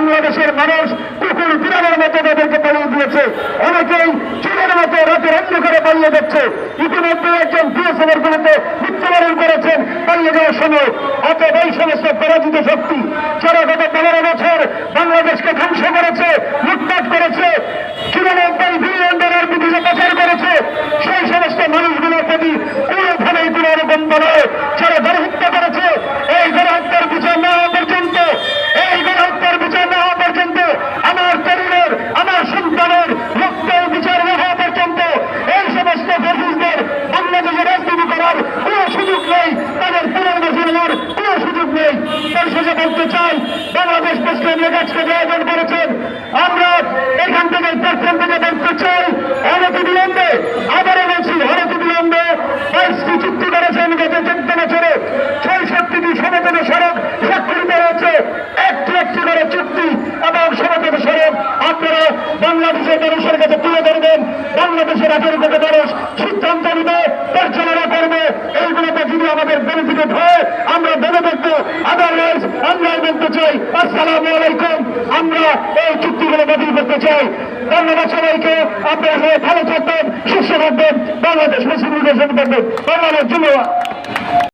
বাংলাদেশের মানুষ কুকুর বিড়ালের মতো তাদেরকে পালিয়ে দিয়েছে অনেকেই চুলের মতো রাতের অন্ধকারে পালিয়ে যাচ্ছে। ইতিমধ্যে একজন বিএসএফের বিরুদ্ধে মৃত্যুবরণ করেছেন পালিয়ে যাওয়ার সময়। অতএব এই সমস্ত পরাজিত শক্তি যারা গত পনেরো বছর বাংলাদেশকে ধ্বংস করেছে, লুটপাট করেছে, চুরানব্বই বিলিয়ন ডলার বিদেশে পাচার করেছে, সেই সমস্ত মানুষগুলোর প্রতি কোনোভাবেই কোনো অনুকম্প নয়। আজকে আয়োজন করেছেন, আমরা এখান থেকে থেকে বলতে চাই অনতি বিলম্বে। আবারও বলছি অনতি বিলম্বে বাইশটি চুক্তি করেছেন গত চোদ্দ বছরে। ছয়ষট্টিটি সমতল সড়ক স্বাক্ষরিত হয়েছে। একটি একটি করে চুক্তি এবং সমতল সড়ক আপনারা বাংলাদেশের আমরা বলতে চাই, আসসালাম আলাইকুম। আমরা এই চুক্তিগুলো বাতিল করতে চাই। ধন্যবাদ সবাইকে। আপনারা ভালো থাকবেন, সুস্থ থাকবেন। বাংলাদেশ মুসলিম লিগের সঙ্গে থাকবেন বাংলাদেশ ধন্যবাদ